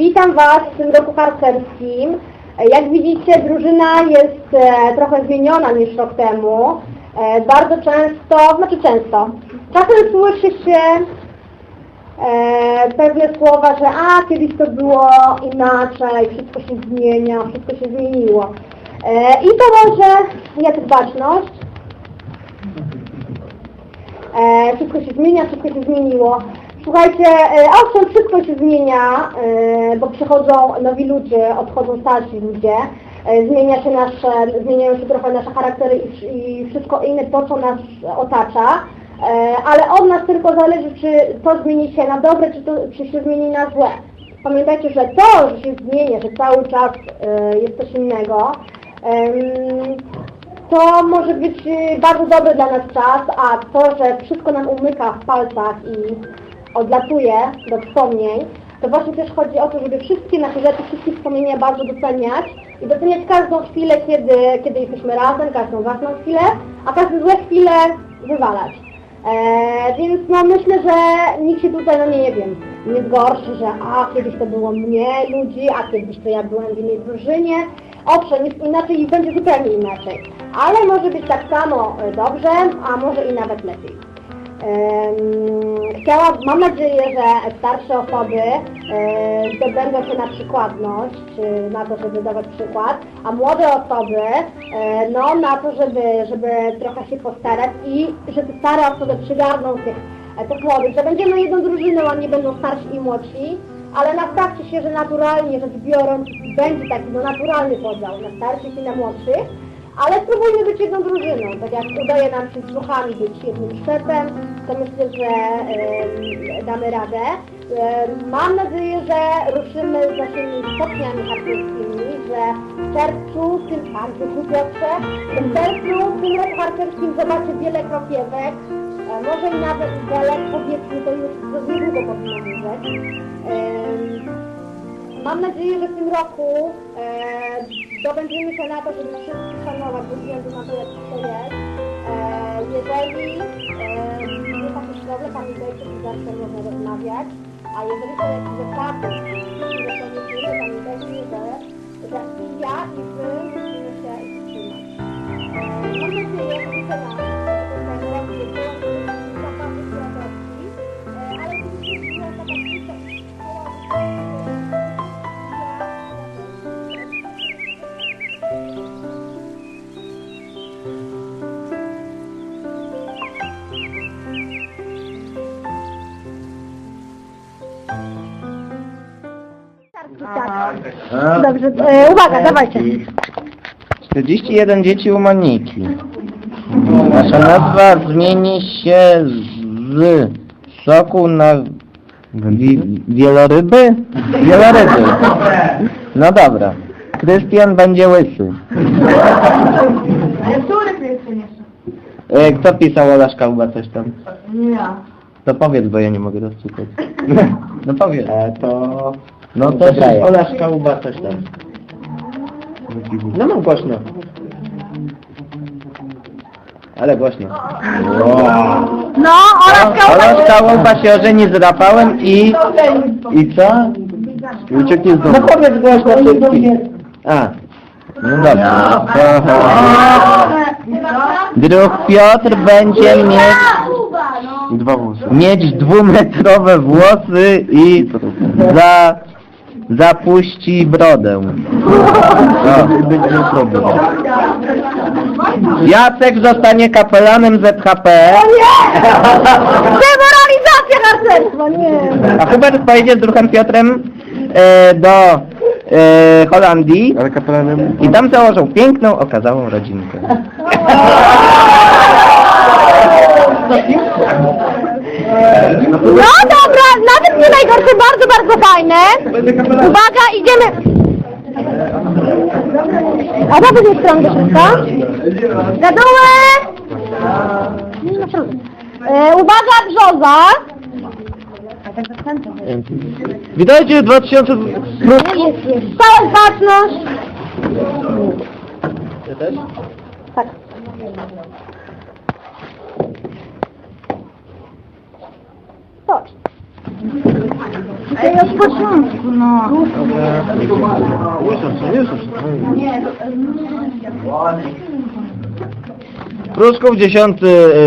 Witam Was w tym roku harcerskim. Jak widzicie, drużyna jest e, trochę zmieniona niż rok temu. E, bardzo często, znaczy często, czasem słyszy się e, pewne słowa, że a, kiedyś to było inaczej, wszystko się zmienia, wszystko się zmieniło. I to może jak baczność. Wszystko się zmienia, wszystko się zmieniło. Słuchajcie, e, owszem, wszystko się zmienia, e, bo przychodzą nowi ludzie, odchodzą starsi ludzie, e, zmienia się nasze, zmieniają się trochę nasze charaktery i, wsz- i wszystko inne, to co nas otacza, e, ale od nas tylko zależy, czy to zmieni się na dobre, czy, to, czy się zmieni na złe. Pamiętajcie, że to, że się zmienia, że cały czas e, jest coś innego, to może być bardzo dobry dla nas czas, a to, że wszystko nam umyka w palcach i odlatuje do wspomnień, to właśnie też chodzi o to, żeby wszystkie nasze rzeczy, wszystkie wspomnienia bardzo doceniać i doceniać każdą chwilę, kiedy, kiedy jesteśmy razem, każdą ważną chwilę, a każde złe chwile wywalać. E, więc no myślę, że nikt się tutaj, no nie, nie wiem, nie zgorszy, że a kiedyś to było mniej ludzi, a kiedyś to ja byłem w innej drużynie. Owszem, jest inaczej i będzie zupełnie inaczej. Ale może być tak samo e, dobrze, a może i nawet lepiej. Mam nadzieję, że starsze osoby e, zdobędą się na przykładność, na to, żeby dawać przykład, a młode osoby e, no, na to, żeby, żeby trochę się postarać i że te stare osoby przygarną tych, e, tych młodych, że będziemy jedną drużyną, a nie będą starsi i młodsi, ale nastawcie się, że naturalnie rzecz biorąc będzie taki no, naturalny podział na starszych i na młodszych, ale spróbujmy być jedną drużyną, tak jak udaje nam się z słuchami być jednym szczepem, to myślę, że damy radę. Mam nadzieję, że ruszymy z naszymi stopniami harcerskimi, że w czerwcu, w tym bardzo Piotrze, w czerwcu, w tym roku harcerskim zobaczy wiele krokiewek, e, może i nawet belek, powiedzmy, to już niedługo powinno umrzeć. Em, Mam nadzieję, że w tym roku e, dobędziemy się na to, żeby wszystkich szanować bez względu na to, jak to jest. E, jeżeli e, jest jakiś problem, pamiętajcie, że zawsze można rozmawiać, a jeżeli są jakieś zasady, które są niezmienne, pamiętajcie, że, że i ja, i wy Dobrze, e, uwaga, dawajcie. 41 dzieci u Moniki. Nasza nazwa zmieni się z soku na wi wieloryby? Wieloryby. No dobra. Krystian będzie łysy. Ale który Krystian jeszcze? E, kto pisał Ola Szkałba coś tam? Ja. To powiedz, bo ja nie mogę rozczytać. No powiedz. E, to... No to Podaję. Ola Szkałba coś tam. No no głośno. Ale głośno. No, Ola Ola Szkałba się ożeni z Rafałem i... I co? I ucieknie z domu. No powiedz głośno wszystkim. A. No dobra. Druh Piotr będzie mieć... Dwa włosy. mieć dwumetrowe włosy i za, zapuści brodę. O. Będzie problem. Jacek zostanie kapelanem ZHP, Demoralizacja harcerstwa, nie. a Hubert pojedzie z druhem Piotrem e, do e, Holandii Ale kapelanem... i tam założą piękną, okazałą rodzinkę. fajne. Uwaga, idziemy. A to będzie stron do środka. Gadułę! E, uwaga, brzoza. Witajcie 2000... Jest, jest. Cała baczność. Tak. Chodź. Ej, od początku, no. Pruszków 10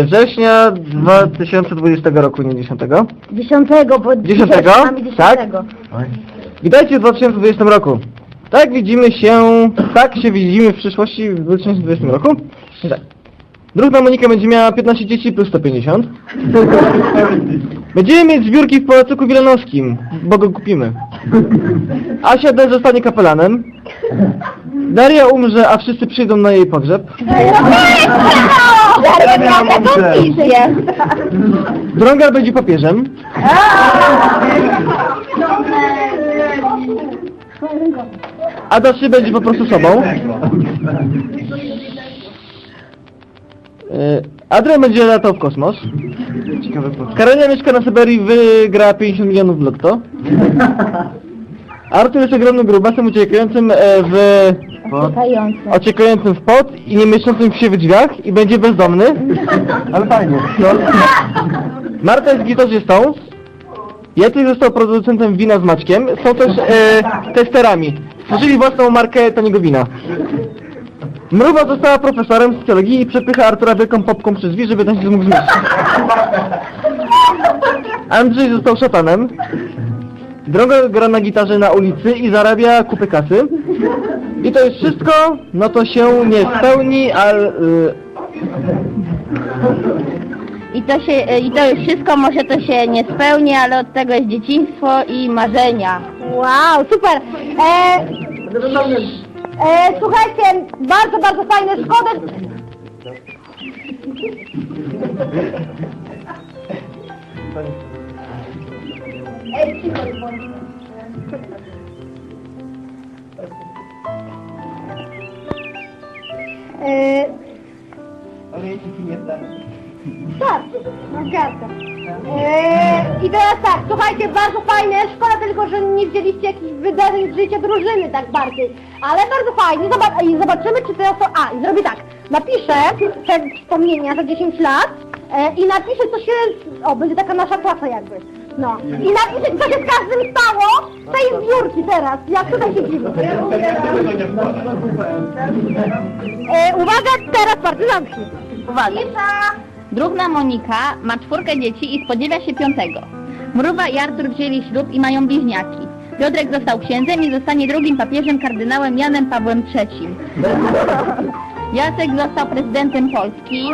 września 2020 roku, nie 10. Dziesiątego, bo 10? Tak? Witajcie w 2020 roku. Tak widzimy się, tak się widzimy w przyszłości w 2020 roku? Tak. Druga Monika będzie miała 15 dzieci plus 150. Będziemy mieć zbiórki w Pałacyku Wilanowskim, bo go kupimy. Asia D. zostanie kapelanem. Daria umrze, a wszyscy przyjdą na jej pogrzeb. Drągar będzie papieżem. Adaszy będzie po prostu sobą. E, Adrian będzie latał w kosmos. Karolina mieszka na Syberii, wygra 50 milionów w lotto. Artur jest ogromnym grubasem uciekającym e, w... Ociekającym w pot i nie mieszczącym się w drzwiach i będzie bezdomny. Ale fajnie. No. Marta jest gitarzystą. Jacek został producentem wina z Maćkiem. Są też e, testerami. Stworzyli własną markę taniego wina. Mruwa została profesorem socjologii i przepycha Artura wielką popką przez drzwi, żeby ten się mógł zmieścić. Andrzej został szatanem. Droga gra na gitarze na ulicy i zarabia kupy kasy. I to jest wszystko, no to się nie spełni, ale... y, I to, się, I to już wszystko, może to się nie spełni, ale od tego jest dzieciństwo i marzenia. Wow, super. E, e, słuchajcie, bardzo, bardzo fajne, szkoda. Ej, cicho. E, tak, no zgadza. Eee, I teraz tak, słuchajcie, bardzo fajne, szkoda tylko, że nie widzieliście jakichś wydarzeń z życia drużyny tak bardziej, ale bardzo fajnie, Zobacz, i zobaczymy czy teraz to, a i zrobię tak, napiszę te wspomnienia za 10 lat e, i napiszę co się, o będzie taka nasza klasa jakby, no, i napiszę co się z każdym stało z tej zbiórki teraz, jak tutaj siedzimy. E, uwaga, teraz partyzantki. Uwaga. Druhna Monika ma czwórkę dzieci i spodziewia się piątego. Mruwa i Artur wzięli ślub i mają bliźniaki. Piotrek został księdzem i zostanie drugim papieżem kardynałem Janem Pawłem III. Jacek został prezydentem Polski.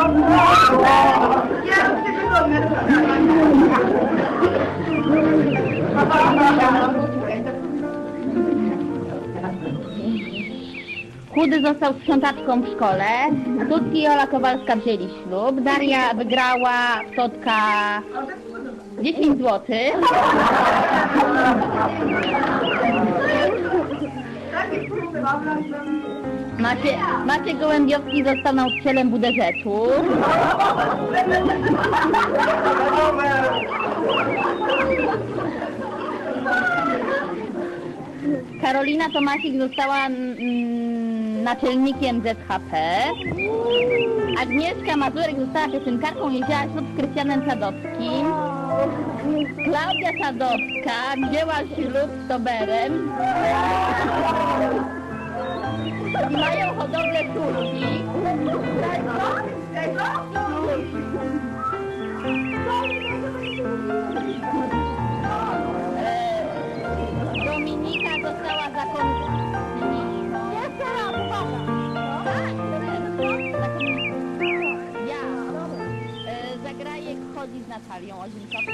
Chudy został sprzątaczką w szkole. Tutki i Ola Kowalska wzięli ślub. Daria wygrała Totka 10 zł. Macie, Macie Gołębiowski został nauczycielem WDŻ-u. Karolina Tomasik została mm, naczelnikiem ZHP. Agnieszka Mazurek została piosenkarką wzięła ślub z Krystianem Sadowskim. Klaudia Sadowska wzięła ślub z Toberem. I mają hodowlę córki. E, Zagrajek chodzi